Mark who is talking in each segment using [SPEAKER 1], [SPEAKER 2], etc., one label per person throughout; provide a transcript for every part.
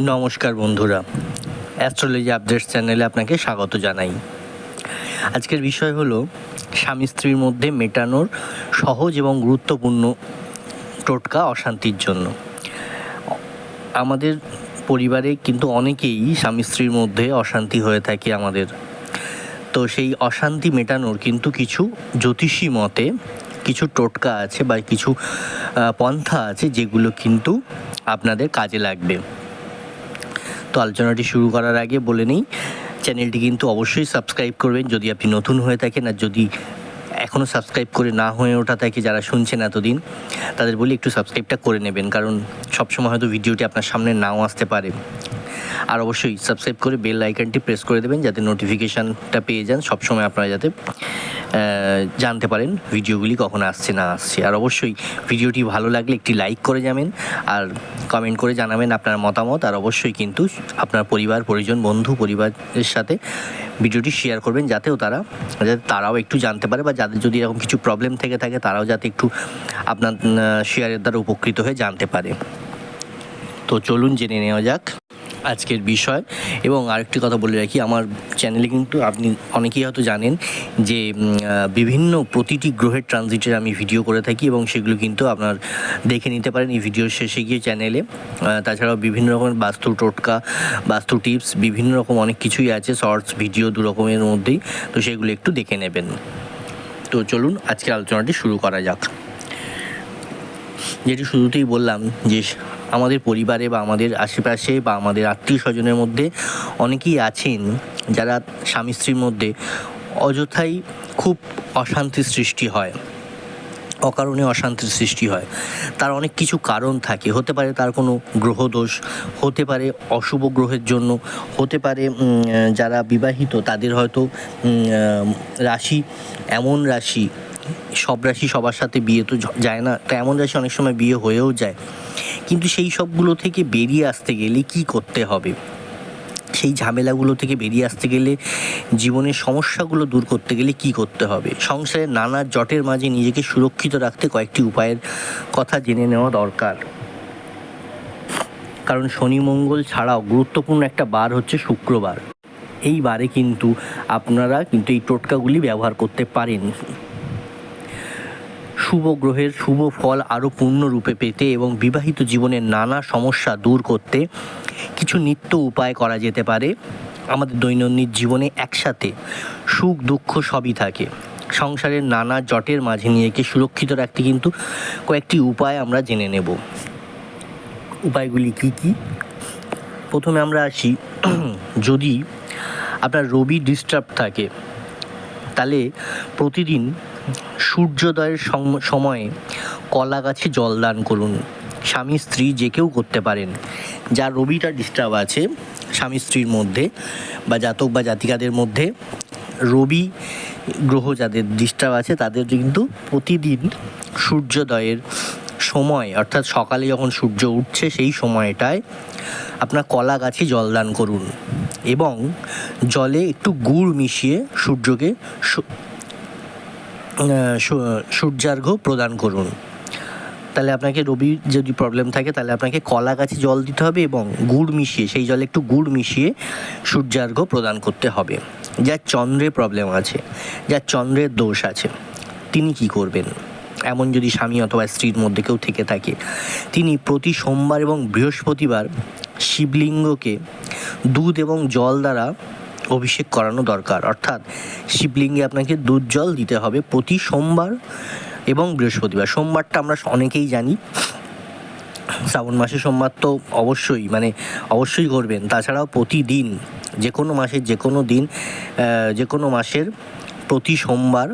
[SPEAKER 1] নমস্কার বন্ধুরা। Astrology updates চ্যানেলে আপনাকে স্বাগত জানাই। আজকের বিষয় হলো, স্বামী স্ত্রীর মধ্যে মেটানোর সহজ এবং গুরুত্বপূর্ণ টোটকা অশান্তির জন্য। আমাদের পরিবারে কিন্তু অনেকেই স্বামী স্ত্রীর মধ্যে অশান্তি হয়ে থাকে আমাদের। তো সেই অশান্তি মেটানোর কিন্তু কিছু জ্যোতিষী মতে কিছু টোটকা আছে বা কিছু পন্থা আছে যেগুলো কিন্তু আপনাদের কাজে লাগবে। তো আলোচনাটি শুরু করার আগে বলে নিই, চ্যানেলটি কিন্তু অবশ্যই সাবস্ক্রাইব করবেন। যদি আপনি নতুন হয়ে থাকেন আর যদি এখনও সাবস্ক্রাইব করে না হয়ে ওঠা থাকে, যারা শুনছেন এতদিন, তাদের বলি একটু সাবস্ক্রাইবটা করে নেবেন, কারণ সবসময় হয়তো ভিডিওটি আপনার সামনে নাও আসতে পারে। আর অবশ্যই সাবস্ক্রাইব করে বেল আইকনটি প্রেস করে দেবেন, যাতে নোটিফিকেশানটা পেয়ে যান সবসময় আপনারা যাতে জানতে পারেন ভিডিওগুলি কখন আসছে না আসছে। আর অবশ্যই ভিডিওটি ভালো লাগলে একটি লাইক করে যাবেন আর কমেন্ট করে জানাবেন আপনার মতামত। আর অবশ্যই কিন্তু আপনার পরিবার, পরিজন, বন্ধু, পরিবারের সাথে ভিডিওটি শেয়ার করবেন যাতেও তারা, যাতে তারাও একটু জানতে পারে বা যাদের যদি এরকম কিছু প্রবলেম থেকে থাকে তারাও যাতে একটু আপনার শেয়ারের দ্বারা উপকৃত হয়ে জানতে পারে। তো চলুন জেনে নেওয়া যাক। আজকের বিষয়। এবং আরেকটি কথা বলে রাখি, আমার চ্যানেলে কিন্তু আপনি অনেকেই হয়তো জানেন যে বিভিন্ন প্রতিটি গ্রহের ট্রানজিটের আমি ভিডিও করে থাকি এবং সেগুলো কিন্তু আপনার দেখে নিতে পারেন এই ভিডিওর শেষে গিয়ে চ্যানেলে তাছাড়াও বিভিন্ন রকমের বাস্তু টোটকা, বাস্তু টিপস বিভিন্ন রকম অনেক কিছুই আছে শর্টস ভিডিও দু রকমের মধ্যেই। তো সেগুলো একটু দেখে নেবেন। তো চলুন আজকের আলোচনাটি শুরু করা যাক। যেটি শুরুতেই বললাম যে আমাদের পরিবারে বা আমাদের আশেপাশে বা আমাদের আত্মীয় স্বজনের মধ্যে অনেকেই আছেন যারা স্বামী স্ত্রীর মধ্যে অযথাই খুব অশান্তির সৃষ্টি হয়, অকারণে অশান্তির সৃষ্টি হয়। তার অনেক কিছু কারণ থাকে। হতে পারে তার কোনো গ্রহদোষ হতে পারে অশুভ গ্রহের জন্য, হতে পারে যারা বিবাহিত তাদের হয়তো রাশি, এমন রাশি, সব রাশি সবার সাথে বিয়ে তো যায় না, তো এমন রাশি অনেক সময় বিয়ে হয়েও যায়। কিন্তু সেই সবগুলো থেকে বেরিয়ে আসতে গেলে কি করতে হবে? সেই ঝামেলাগুলো থেকে বেরিয়ে আসতে গেলে, জীবনের সমস্যাগুলো দূর করতে গেলে কি করতে হবে? সংসারের নানা জটের মাঝে নিজেকে সুরক্ষিত রাখতে কয়েকটি উপায়ের কথা জেনে নেওয়া দরকার। কারণ শনি মঙ্গল ছাড়াও গুরুত্বপূর্ণ একটা বার হচ্ছে শুক্রবার। এই বারে কিন্তু আপনারা কিন্তু এই টোটকাগুলি ব্যবহার করতে পারেন। শুভ গ্রহের শুভ ফল আরও পূর্ণরূপে পেতে এবং বিবাহিত জীবনের নানা সমস্যা দূর করতে কিছু নিত্য উপায় করা যেতে পারে। আমাদের দৈনন্দিন জীবনে একসাথে সুখ, দুঃখ সবই থাকে। সংসারের নানা জটের মাঝে নিজেকে সুরক্ষিত রাখতে কিন্তু কয়েকটি উপায় আমরা জেনে নেব। উপায়গুলি কি কি? প্রথমে আমরা আসি, যদি আপনার রবি ডিস্টার্ব থাকে, তাহলে প্রতিদিন সূর্যোদয়ের সময়ে কলা গাছে জল দান করুন। স্বামী, স্ত্রী যে কেউ করতে পারেন। যার রবিটা ডিস্টার্ব আছে, স্বামী, স্ত্রীর মধ্যে বা জাতক বা জাতিকাদের মধ্যে, রবি গ্রহ যাদের ডিস্টার্ব আছে, তাদের কিন্তু প্রতিদিন সূর্যোদয়ের সময়, অর্থাৎ সকালে যখন সূর্য উঠছে, সেই সময়টায় আপনার কলা গাছে জল দান করুন। এবং জলে একটু গুড় মিশিয়ে সূর্যকে সূর্যার্ঘ্য প্রদান করুন। তাহলে আপনাকে রবি যদি প্রবলেম থাকে, তাহলে আপনাকে কলা গাছে জল দিতে হবে এবং গুড় মিশিয়ে, সেই জলে একটু গুড় মিশিয়ে সূর্যার্ঘ্য প্রদান করতে হবে। যার চন্দ্রে প্রবলেম আছে, যার চন্দ্রের দোষ আছে, তিনি কি করবেন? এমন যদি স্বামী অথবা স্ত্রীর মধ্যে কেউ থেকে থাকে, তিনি প্রতি সোমবার এবং বৃহস্পতিবার শিবলিঙ্গকে দুধ এবং জল দ্বারা অভিষেক করানো দরকার। অর্থাৎ শিবলিঙ্গে আপনাকে দুধ জল দিতে হবে প্রতি সোমবার এবং বৃহস্পতিবার। সোমবারটা আমরা অনেকেই জানি। শ্রাবণ মাসে সোমবার তো অবশ্যই মানে অবশ্যই করবেন। তাছাড়াও প্রতিদিন যে কোনো মাসের যে কোনো দিন যে কোনো মাসের প্রতি সোমবার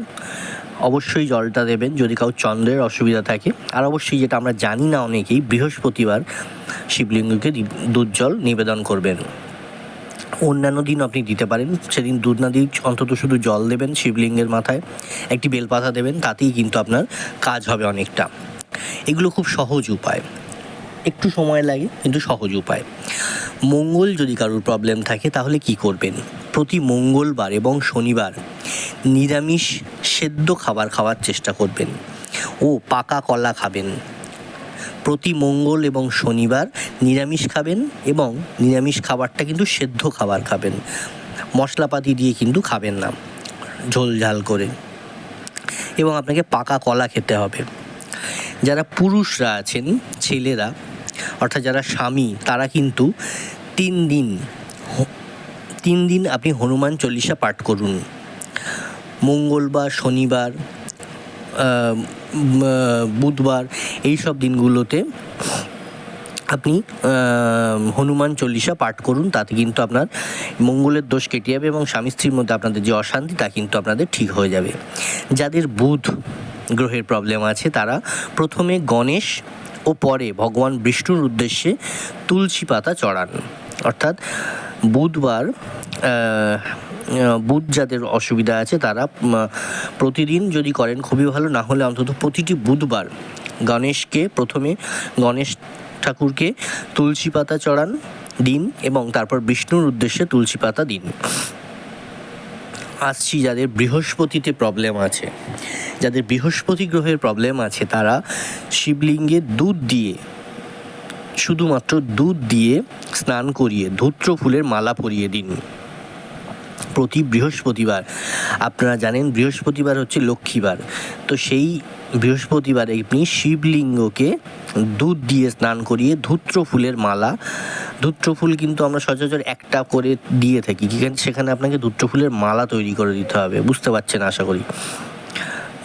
[SPEAKER 1] অবশ্যই জলটা দেবেন যদি কারও চন্দ্রের অসুবিধা থাকে। আর অবশ্যই যেটা আমরা জানি না অনেকেই, বৃহস্পতিবার শিবলিঙ্গকে দুধ জল নিবেদন করবেন। অন্যান্য দিন আপনি দিতে পারেন। সেদিন দুধ না দিয়ে অন্তত শুধু জল দেবেন শিবলিঙ্গের মাথায়। একটি বেলপাতা দেবেন, তাতেই কিন্তু আপনার কাজ হবে অনেকটা। এগুলো খুব সহজ উপায়। একটু সময় লাগে, কিন্তু সহজ উপায়। মঙ্গল যদি কারোর প্রবলেম থাকে, তাহলে কি করবেন? প্রতি মঙ্গলবার এবং শনিবার নিরামিষ সেদ্ধ খাবার খাওয়ার চেষ্টা করবেন। ও পাকা কলা খাবেন। প্রতি মঙ্গল এবং শনিবার নিরামিষ খাবেন এবং নিরামিষ খাবারটা কিন্তু সেদ্ধ খাবার খাবেন। মশলাপাতি দিয়ে কিন্তু খাবেন না, ঝোল ঝাল করে। এবং আপনাকে পাকা কলা খেতে হবে। যারা পুরুষরা আছেন, ছেলেরা, অর্থাৎ যারা স্বামী, তারা কিন্তু তিন দিন তিন দিন আপনি হনুমান চল্লিশা পাঠ করুন। মঙ্গলবার, শনিবার বুধবার এই সব দিনগুলোতে আপনি হনুমান চল্লিশা পাঠ করুন, তাতে কিন্তু আপনার মঙ্গলের দোষ কেটে যাবে এবং স্বামী স্ত্রীর মধ্যে আপনাদের যে অশান্তি, তা কিন্তু আপনাদের ঠিক হয়ে যাবে। যাদের বুধ গ্রহের প্রবলেম আছে, তারা প্রথমে গণেশ ও পরে ভগবান বিষ্ণুর উদ্দেশ্যে তুলসী পাতা চড়ান। অর্থাৎ বুধবার বুধ যাদের অসুবিধা আছে তারা প্রতিদিন যদি করেন খুবই ভালো, না হলে অন্তত প্রতিটি বুধবার গণেশকে প্রথমে গণেশ ঠাকুরকে তুলসী পাতা চড়ান, দিন এবং তারপর বিষ্ণুর উদ্দেশ্যে তুলসী পাতা দিন। আসছি যাদের বৃহস্পতিতে প্রবলেম আছে। যাদের বৃহস্পতি গ্রহের প্রবলেম আছে, তারা শিবলিঙ্গে দুধ দিয়ে, শুধুমাত্র দুধ দিয়ে স্নান করিয়ে, ধূত্র ফুলের মালা পরিয়ে দিন। প্রতি বৃহস্পতিবার। আপনারা জানেন বৃহস্পতিবার হচ্ছে লক্ষ্মীবার। তো সেই বৃহস্পতিবার আপনি শিবলিঙ্গকে দুধ দিয়ে স্নান করিয়ে ধূত্র ফুলের মালা, ধূত্র ফুল কিন্তু আমরা সচরাচর একটা করে দিয়ে থাকি। কিন্তু সেখানে আপনাকে ধূত্র ফুলের মালা তৈরি করে দিতে হবে। বুঝতে পারছেন আশা করি?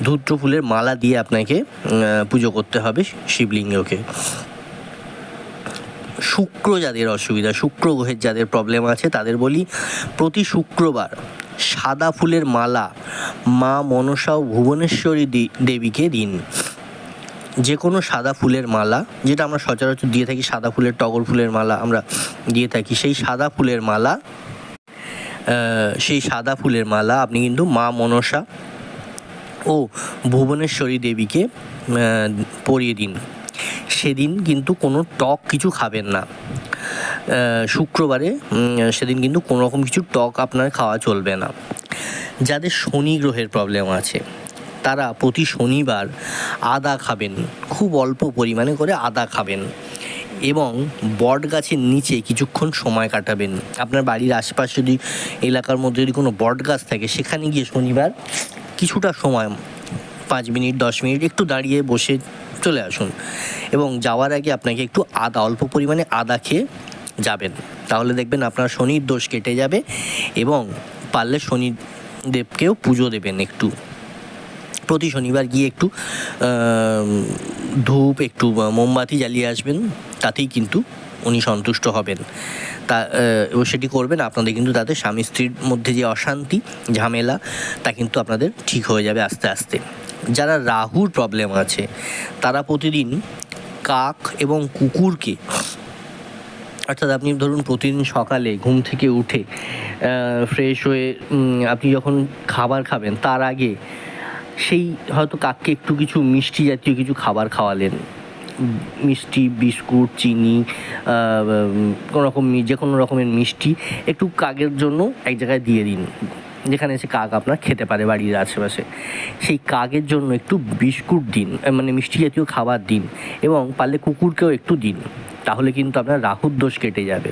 [SPEAKER 1] ধূত্র ফুলের মালা দিয়ে আপনাকে পুজো করতে হবে শিবলিঙ্গকে। শুক্র যাদের অসুবিধা, শুক্র গ্রহের যাদের প্রবলেম আছে, তাদের বলি প্রতি শুক্রবার সাদা ফুলের মালা মা মনসা ও ভুবনেশ্বরী দেবীকে দিন। যে কোনো সাদা ফুলের মালা, যেটা আমরা সচরাচর দিয়ে থাকি, সাদা ফুলের, টগর ফুলের মালা আমরা দিয়ে থাকি, সেই সাদা ফুলের মালা সেই সাদা ফুলের মালা আপনি কিন্তু মা মনসা ও ভুবনেশ্বরী দেবীকে পরিয়ে দিন। সেদিন কিন্তু কোনো টক কিছু খাবেন না। শুক্রবারে সেদিন কিন্তু কোনো রকম কিছু টক আপনার খাওয়া চলবে না। যাদের শনি গ্রহের প্রবলেম আছে, তারা প্রতি শনিবার আদা খাবেন, খুব অল্প পরিমাণে করে আদা খাবেন এবং বট গাছের নিচে কিছুক্ষণ সময় কাটাবেন। আপনার বাড়ির আশপাশ যদি এলাকার মধ্যে যদি কোনো বট গাছ থাকে, সেখানে গিয়ে শনিবার কিছুটা সময়, পাঁচ মিনিট, দশ মিনিট একটু দাঁড়িয়ে বসে চলে আসুন। এবং যাওয়ার আগে আপনাকে একটু আদা, অল্প পরিমাণে আদা খেয়ে যাবেন। তাহলে দেখবেন আপনার শনির দোষ কেটে যাবে এবং পারলে শনিদেবকেও পুজো দেবেন একটু। প্রতি শনিবার গিয়ে একটু ধূপ, একটু মোমবাতি জ্বালিয়ে আসবেন, তাতেই কিন্তু উনি সন্তুষ্ট হবেন। তা সেটি করবেন আপনাদের কিন্তু তাতে স্বামী স্ত্রীর মধ্যে যে অশান্তি, ঝামেলা, তা কিন্তু আপনাদের ঠিক হয়ে যাবে আস্তে আস্তে। যারা রাহুর প্রবলেম আছে, তারা প্রতিদিন কাক এবং কুকুরকে, অর্থাৎ আপনি ধরুন প্রতিদিন সকালে ঘুম থেকে উঠে ফ্রেশ হয়ে আপনি যখন খাবার খাবেন, তার আগে সেই হয়তো কাককে একটু কিছু মিষ্টি জাতীয় কিছু খাবার খাওয়ালেন। মিষ্টি, বিস্কুট, চিনি কোনো রকম যে কোনো রকমের মিষ্টি একটু কাকের জন্য এক জায়গায় দিয়ে দিন। যেখানে এসে কাক আপনার খেতে পারে বাড়ির আশেপাশে। সেই কাকের জন্য একটু বিস্কুট দিন মানে মিষ্টি জাতীয় খাবার দিন এবং পারলে কুকুরকেও একটু দিন, তাহলে কিন্তু আপনার রাহুর দোষ কেটে যাবে।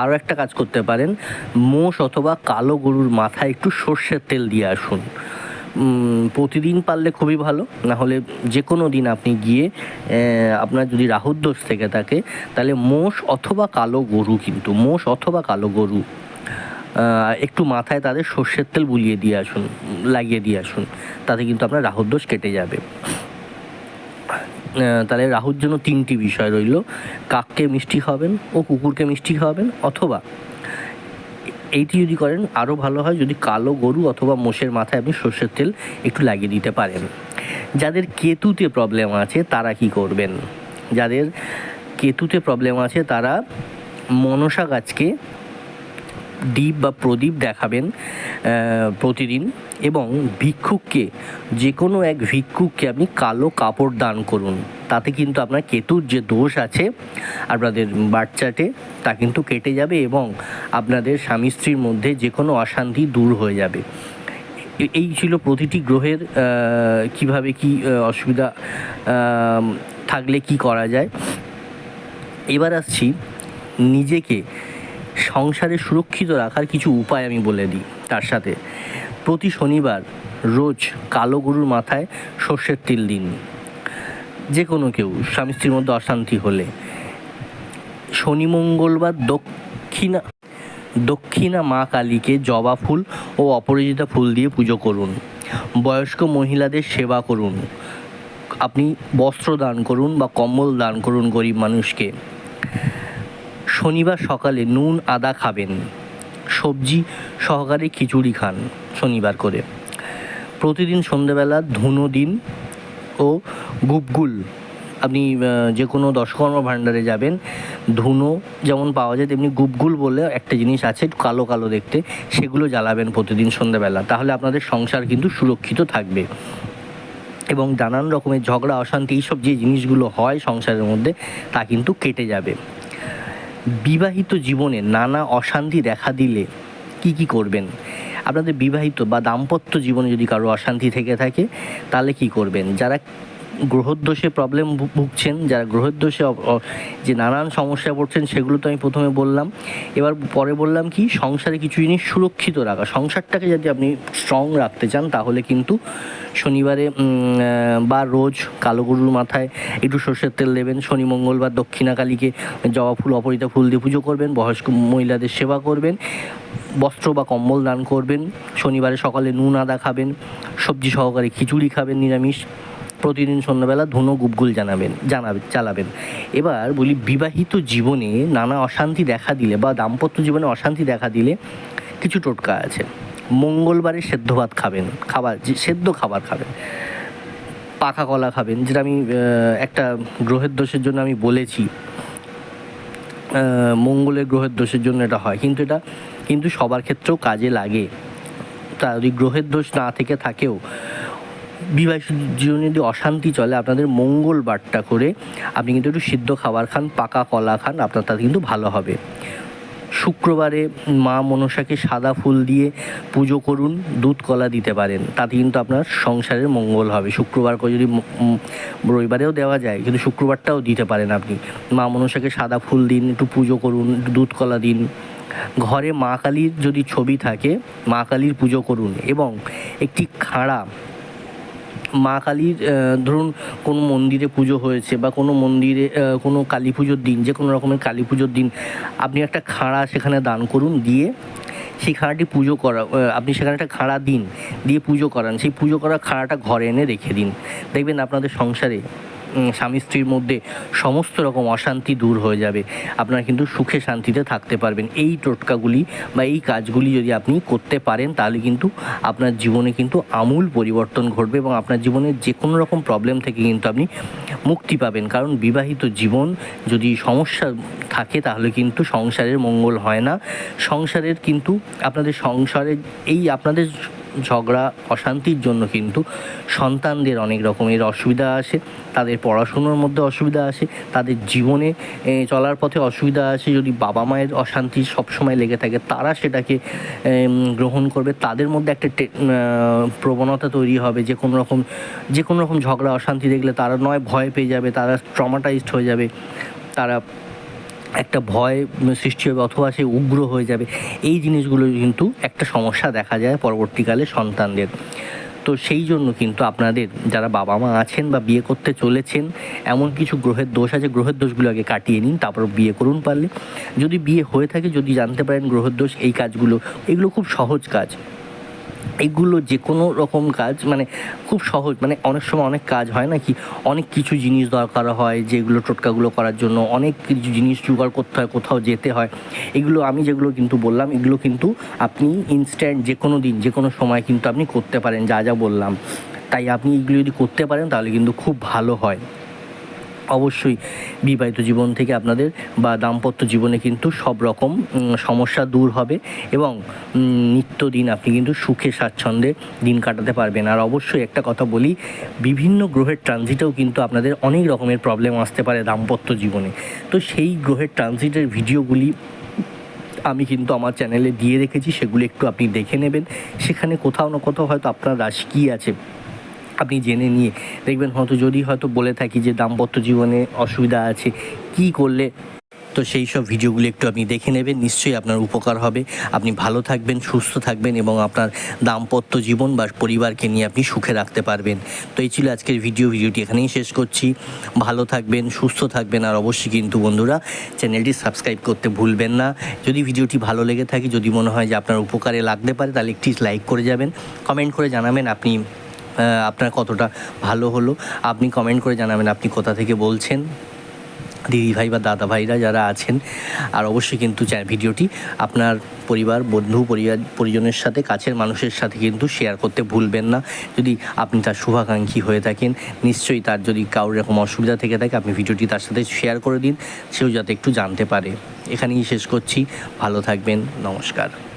[SPEAKER 1] আরও একটা কাজ করতে পারেন, মোষ অথবা কালো গরুর মাথায় একটু সর্ষের তেল দিয়ে আসুন। প্রতিদিন পারলে খুবই ভালো না হলে যে কোনো দিন আপনি গিয়ে আপনার যদি রাহুর দোষ থেকে থাকে, তাহলে মোষ অথবা কালো গরু কিন্তু, মোষ অথবা কালো গরু। একটু মাথায় তাদের সর্ষের তেল বুলিয়ে দিয়ে আসুন, লাগিয়ে দিয়ে আসুন। তাতে কিন্তু আপনার রাহুর দোষ কেটে যাবে। তাহলে রাহুর জন্য তিনটি বিষয় রইল। কাককে মিষ্টি খাওয়াবেন ও কুকুরকে মিষ্টি খাওয়াবেন অথবা এইটি যদি করেন, আরও ভালো হয় যদি কালো গরু অথবা মোষের মাথায় আপনি সর্ষের তেল একটু লাগিয়ে দিতে পারেন। যাদের কেতুতে প্রবলেম আছে, তারা কি করবেন? যাদের কেতুতে প্রবলেম আছে, তারা মনসা গাছকে দ্বীপ বা প্রদীপ দেখাবেন প্রতিদিন। এবং ভিক্ষুককে, যে কোনো এক ভিক্ষুককে আপনি কালো কাপড় দান করুন। তাতে কিন্তু আপনার কেতুর যে দোষ আছে আপনাদের বাচ্চাটে তা কিন্তু কেটে যাবে এবং আপনাদের স্বামী স্ত্রীর মধ্যে যে কোনো অশান্তি দূর হয়ে যাবে। এই ছিল প্রতিটি গ্রহের কীভাবে কি অসুবিধা থাকলে কি করা যায়। এবার আসছি নিজেকে সংসারে সুরক্ষিত রাখার কিছু উপায় আমি বলে দিই। তার সাথে, প্রতি শনিবার রোজ কালো গরুর মাথায় সর্ষের তিল দিন। যে কোনো কেউ, স্বামী স্ত্রীর মধ্যে অশান্তি হলে। শনি মঙ্গলবার দক্ষিণা দক্ষিণা মা কালীকে জবা ফুল ও অপরাজিতা ফুল দিয়ে পুজো করুন। বয়স্ক মহিলাদের সেবা করুন। আপনি বস্ত্র দান করুন বা কম্বল দান করুন গরিব মানুষকে। শনিবার সকালে নুন, আদা খাবেন। সবজি, সহকারে খিচুড়ি খান শনিবার করে। প্রতিদিন সন্ধেবেলা ধুনো দিন ও গুপগুল। আপনি যে কোনো দশকর্ম ভাণ্ডারে যাবেন, ধুনো যেমন পাওয়া যায়, তেমনি গুপগুল বলে একটা জিনিস আছে, কালো কালো দেখতে, সেগুলো জ্বালাবেন প্রতিদিন সন্ধেবেলা তাহলে আপনাদের সংসার কিন্তু সুরক্ষিত থাকবে। এবং নানান রকমের ঝগড়া, অশান্তি, এইসব যে জিনিসগুলো হয় সংসারের মধ্যে, তা কিন্তু কেটে যাবে। বিবাহিত জীবনে নানা অশান্তি দেখা দিলে কি কি করবেন? আপনাদের বিবাহিত বা দাম্পত্য জীবনে যদি কারও অশান্তি থেকে থাকে, তাহলে কি করবেন? যারা গ্রহদোষে প্রবলেম ভুগছেন, যারা গ্রহদোষে যে নানান সমস্যা পড়ছেন, সেগুলো তো আমি প্রথমে বললাম। এবার পরে বললাম কি, সংসারে কিছু জিনিস সুরক্ষিত রাখা। সংসারটাকে যদি আপনি স্ট্রং রাখতে চান, তাহলে কিন্তু শনিবারে বা রোজ কালো গরুর মাথায় একটু সর্ষের তেল দেবেন। শনি মঙ্গলবার দক্ষিণাকালীকে জবা ফুল, অপরিতা ফুল দিয়ে পুজো করবেন। বয়স্ক মহিলাদের সেবা করবেন। বস্ত্র বা কম্বল দান করবেন। শনিবারে সকালে নুন, আদা খাবেন। সবজি সহকারে খিচুড়ি খাবেন, নিরামিষ। প্রতিদিন সন্ধ্যাবেলা ধুনো গুপগুল জানাবেন জানাবেন চালাবেন। এবার বলি, বিবাহিত জীবনে নানা অশান্তি দেখা দিলে বা দাম্পত্য জীবনে অশান্তি দেখা দিলে কিছু টোটকা আছে। মঙ্গলবারে সেদ্ধ ভাত খাবেন, খাবার সেদ্ধ খাবার খাবেন। পাকা কলা খাবেন, যেটা আমি একটা গ্রহের দোষের জন্য আমি বলেছি। মঙ্গলের গ্রহের দোষের জন্য এটা হয়। কিন্তু এটা, কিন্তু সবার ক্ষেত্রেও কাজে লাগে। তা যদি গ্রহের দোষ না থেকে থাকেও বিবাহিত জীবনে যদি অশান্তি চলে, আপনাদের মঙ্গলবারটা করে আপনি কিন্তু একটু সিদ্ধ খাবার খান, পাকা কলা খান, আপনার তাতে কিন্তু ভালো হবে। শুক্রবারে মা মনসাকে সাদা ফুল দিয়ে পুজো করুন, দুধ কলা দিতে পারেন, তাতে কিন্তু আপনার সংসারের মঙ্গল হবে। শুক্রবার করে যদি রবিবারেও দেওয়া যায়, কিন্তু শুক্রবারটাও দিতে পারেন আপনি। মা মনসাকে সাদা ফুল দিন, একটু পুজো করুন দুধ কলা দিন। ঘরে মা কালীর যদি ছবি থাকে, মা কালীর পুজো করুন এবং একটি খাড়া মা কালীর ধরুন কোনো মন্দিরে পুজো হয়েছে বা কোনো মন্দিরে কোনো কালী পুজোর দিন, যে কোনো রকমের কালী পুজোর দিন, আপনি একটা খাঁড়া সেখানে দান করুন দিয়ে সেই খাঁড়াটি পুজো করা আপনি সেখানে একটা খাঁড়া দিন দিয়ে পুজো করান। সেই পুজো করা খাঁড়াটা ঘরে এনে রেখে দিন। দেখবেন আপনাদের সংসারে স্বামী স্ত্রীর মধ্যে সমস্ত রকম অশান্তি দূর হয়ে যাবে। আপনারা কিন্তু সুখে শান্তিতে থাকতে পারবেন। এই টোটকাগুলি বা এই কাজগুলি যদি আপনি করতে পারেন, তাহলে কিন্তু আপনার জীবনে কিন্তু আমূল পরিবর্তন ঘটবে এবং আপনার জীবনে যে কোনো রকম প্রবলেম থেকে কিন্তু আপনি মুক্তি পাবেন। কারণ বিবাহিত জীবন যদি সমস্যা থাকে, তাহলে কিন্তু সংসারের মঙ্গল হয় না। সংসারের কিন্তু আপনাদের সংসারে এই আপনাদের ঝগড়া, অশান্তির জন্য কিন্তু সন্তানদের অনেক রকমের অসুবিধা আসে। তাদের পড়াশুনোর মধ্যে অসুবিধা আসে, তাদের জীবনে চলার পথে অসুবিধা আসে। যদি বাবা মায়ের অশান্তি সবসময় লেগে থাকে, তারা সেটাকে গ্রহণ করবে। তাদের মধ্যে একটা প্রবণতা তৈরি হবে যে, কোনো রকম, যে কোনো রকম ঝগড়া, অশান্তি দেখলে তারা নয়, ভয় পেয়ে যাবে, তারা ট্রমাটাইজড হয়ে যাবে। তারা একটা ভয় সৃষ্টি হবে অথবা সে উগ্র হয়ে যাবে। এই জিনিসগুলো কিন্তু একটা সমস্যা দেখা যায় পরবর্তীকালে সন্তানদের। তো সেই জন্য কিন্তু আপনাদের যারা বাবা মা আছেন বা বিয়ে করতে চলেছেন, এমন কিছু গ্রহের দোষ আছে, গ্রহের দোষগুলো আগে কাটিয়ে নিন, তারপর বিয়ে করুন পারলে। যদি বিয়ে হয়ে থাকে, যদি জানতে পারেন গ্রহের দোষ, এই কাজগুলো, এগুলো খুব সহজ কাজ। এগুলো যে কোনো রকম কাজ মানে খুব সহজ মানে অনেক সময় অনেক কাজ হয় না কি? অনেক কিছু জিনিস দরকার হয় যেগুলো টোটকাগুলো করার জন্য, অনেক কিছু জিনিস জোগাড় করতে হয়, কোথাও যেতে হয়। এগুলো আমি যেগুলো কিন্তু বললাম, এগুলো কিন্তু আপনি ইনস্ট্যান্ট যে কোনো দিন যে কোনো সময় কিন্তু আপনি করতে পারেন, যা যা বললাম। তাই আপনি এগুলো যদি করতে পারেন, তাহলে কিন্তু খুব ভালো হয়। অবশ্যই বিবাহিত জীবন থেকে আপনাদের বা দাম্পত্য জীবনে কিন্তু সব রকম সমস্যা দূর হবে এবং নিত্যদিন আপনি কিন্তু সুখে স্বাচ্ছন্দ্যে দিন কাটাতে পারবেন। আর অবশ্যই একটা কথা বলি, বিভিন্ন গ্রহের ট্রানজিটেও কিন্তু আপনাদের অনেক রকমের প্রবলেম আসতে পারে দাম্পত্য জীবনে। তো সেই গ্রহের ট্রানজিটের ভিডিওগুলি আমি কিন্তু আমার চ্যানেলে দিয়ে রেখেছি, সেগুলো একটু আপনি দেখে নেবেন। সেখানে কোথাও না কোথাও হয়তো আপনার রাশি কী আছে। আপনি জেনে নিয়ে দেখবেন হয়তো যদি হয়তো বলে থাকি যে দাম্পত্য জীবনে অসুবিধা আছে, কি করলে? তো সেই সব ভিডিওগুলো একটু আপনি দেখে নেবেন, নিশ্চয়ই আপনার উপকার হবে। আপনি ভালো থাকবেন, সুস্থ থাকবেন এবং আপনার দাম্পত্য জীবন বা পরিবারকে নিয়ে আপনি সুখে রাখতে পারবেন। তো এই ছিল আজকের ভিডিও, ভিডিওটি এখানেই শেষ করছি। ভালো থাকবেন, সুস্থ থাকবেন আর অবশ্যই কিন্তু বন্ধুরা চ্যানেলটি সাবস্ক্রাইব করতে ভুলবেন না। যদি ভিডিওটি ভালো লেগে থাকে, যদি মনে হয় যে আপনার উপকারে লাগতে পারে, তাহলে একটি লাইক করে যাবেন। কমেন্ট করে জানাবেন আপনি আপনার কতটা ভালো হলো? আপনি কমেন্ট করে জানাবেন আপনি কোথা থেকে বলছেন। দিদি ভাই বা দাদা ভাইরা যারা আছেন, আর অবশ্যই কিন্তু ভিডিওটি আপনার পরিবার, বন্ধু, পরিবার, পরিজনের সাথে, কাছের মানুষের সাথে কিন্তু শেয়ার করতে ভুলবেন না। যদি আপনি তার শুভাকাঙ্ক্ষী হয়ে থাকেন, নিশ্চয়ই তার যদি কারোর এরকম অসুবিধা থেকে থাকে, আপনি ভিডিওটি তার সাথে শেয়ার করে দিন, সেও যাতে একটু জানতে পারে। এখানেই শেষ করছি। ভালো থাকবেন। নমস্কার।